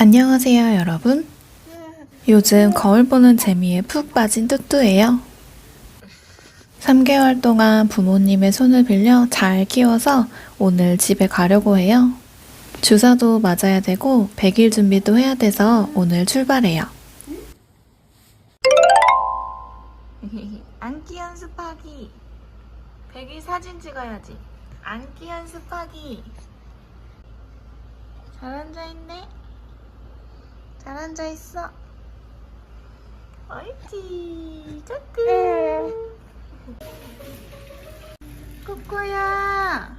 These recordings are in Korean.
안녕하세요, 여러분. 요즘 거울 보는 재미에 푹 빠진 뚜뚜예요. 3개월 동안 부모님의 손을 빌려 잘 키워서 오늘 집에 가려고 해요. 주사도 맞아야 되고 100일 준비도 해야 돼서 오늘 출발해요. 안기 연습하기. 100일 사진 찍어야지. 안기 연습하기. 잘 앉아있네. 잘 앉아있어. 옳지. 까꾸. 꾸꾸야.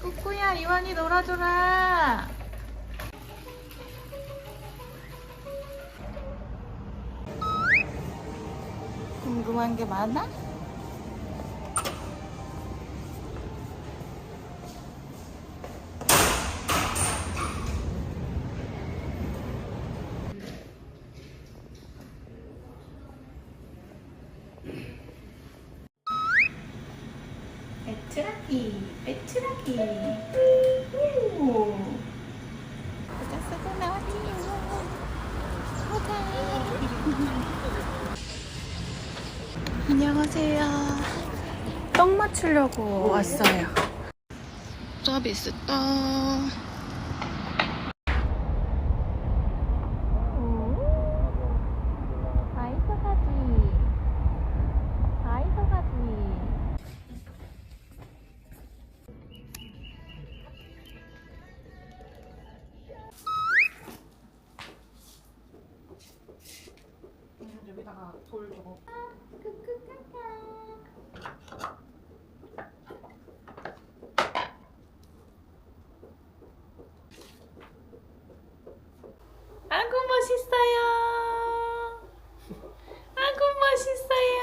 꾸꾸야, 이완이 놀아줘라. 궁금한 게 많아? 배트라기. 오. 보자, 쓰고 나와요. 보자. 안녕하세요. 떡 맞추려고 왔어요. 서비스 떡. 다이소 가지. 다이소 가지. 여기다가 돌 저거. 아구 멋있어요. 아구 멋있어요.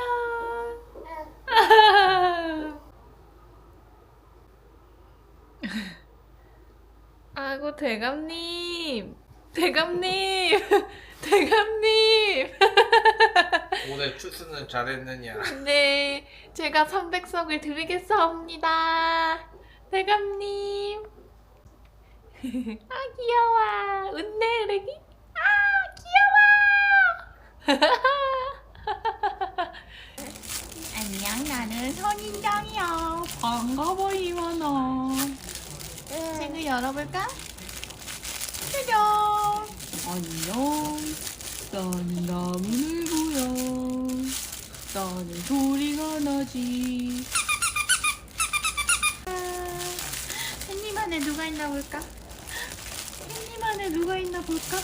아구 대감님, 대감님, 대감님. 올해 추수는 잘했느냐? 네, 제가 300석을 드리겠사옵니다. 대감님. 아, 귀여워. 웃네, 으르기? 아, 귀여워. 안녕, 나는 선인장이야. 반가워, 이완아. 책을 열어볼까? 짜잔. 안녕. 나는 나무늘보야. 나는 소리가 나지. 햇님 안에 누가 있나 볼까? 햇님 안에 누가 있나 볼까?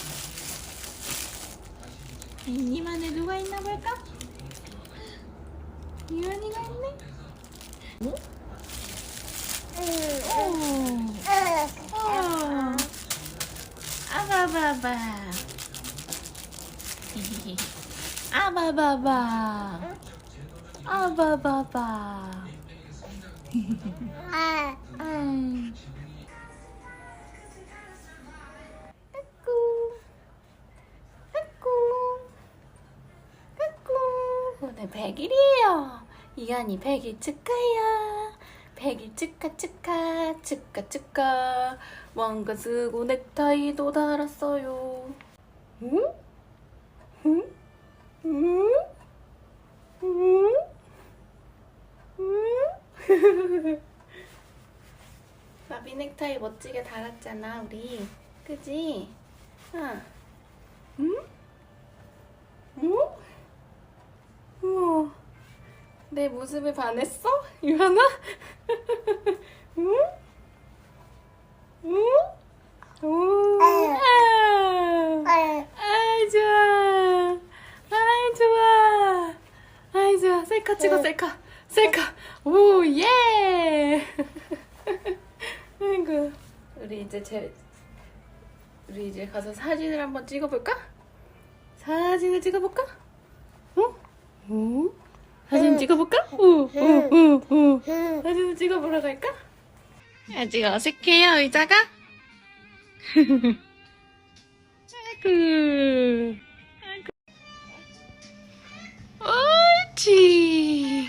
햇님 안에 누가 있나 볼까? 유연이가 있네? 어? 오. 어. 아바바바. 아바바바. 아바바바. 아꾸. 아꾸. 오늘 100일이에요. 이한이 100일 축하해요. 100일 축하 축하 축하 축하 왕관 쓰고 넥타이도 달았어요. 응? 응? 응? 응? 응? 바비 넥타이 멋지게 달았잖아 우리 그지? 아. 응? 응? 우와 내 모습에 반했어? 유하나? 응? 응? 오. 아. 아이 좋아 아이 좋아 아이 좋아 셀카 찍어 셀카 셀카 오 예 아이고 우리 이제 제 우리 이제 가서 사진을 한번 찍어볼까? 사진을 찍어볼까? 어? 어? 사진 찍어볼까? 오, 오, 오, 오. 사진 찍어보러 갈까? 아직 어색해요, 의자가? 아이고. 아이고. 옳지.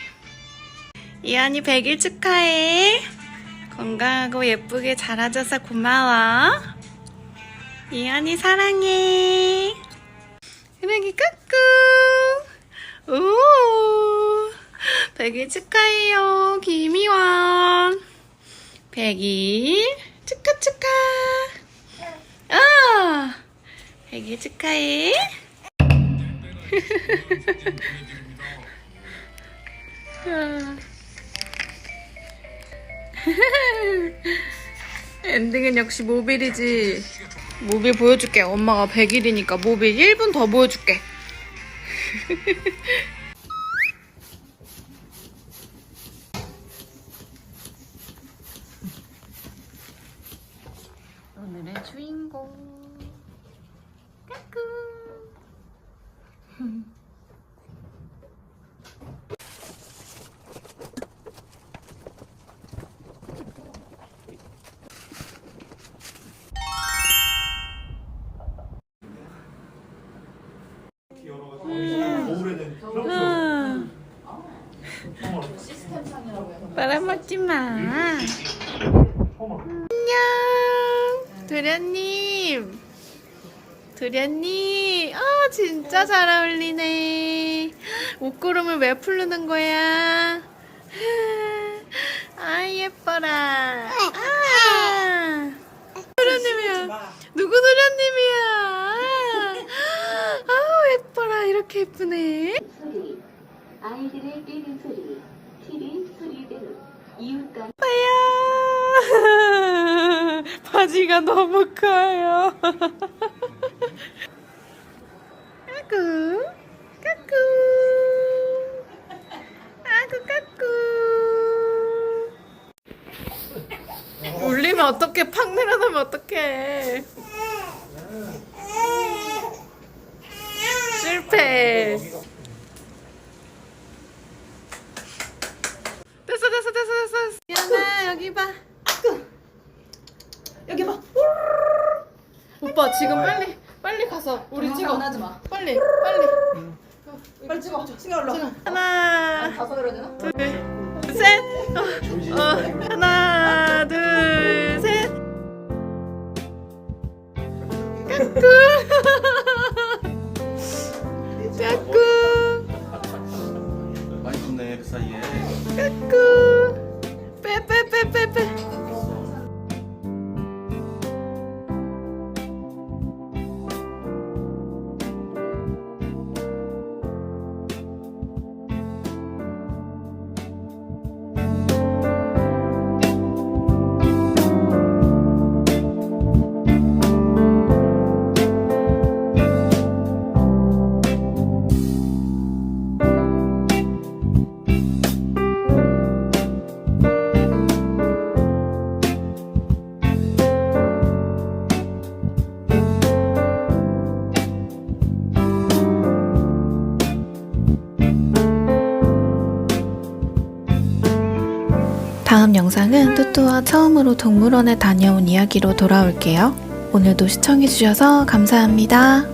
이한이 100일 축하해. 건강하고 예쁘게 자라줘서 고마워. 이한이 사랑해. 은행이 까꿍. 오. 백일 축하해요. 김이원. 백일 축하 축하. 아. 백일 축하해. 아. 엔딩은 역시 모빌이지. 모빌 보여줄게. 엄마가 100일이니까 모빌 1분 더 보여줄게. 오늘의 주인공. 까꿍. 빨아먹지 마. 도련님. 도련님. 아, 진짜 잘 어울리네. 옷구름을 왜 풀르는 거야? 아, 예뻐라. 아. 도련님이야. 누구 도련님이야? 아우, 예뻐라. 이렇게 예쁘네. 소리, 아이들의 뛰는 소리, TV 소리대로 이웃과 빠야 바지가 너무 커요. 까꾸 까꾸 아구 까꾸 울리면 어떡해? 팍 내려놓으면 어떡해 실패 됐어 됐어 됐어 됐어 미안해 여기 봐 여기 봐 오빠 지금 빨리 빨리 가서 우리 찍어. 하지 마. 빨리 빨리. 빨리 찍어. 신경 올라. 하나 다섯 그려야 되나? 둘 셋. 어, 어, 하나 둘 셋. 까꿍. 까꿍. 많이 덥네 그 사이에. 까꿍. 빼빼빼빼빼 영상은 뚜뚜와 처음으로 동물원에 다녀온 이야기로 돌아올게요. 오늘도 시청해주셔서 감사합니다.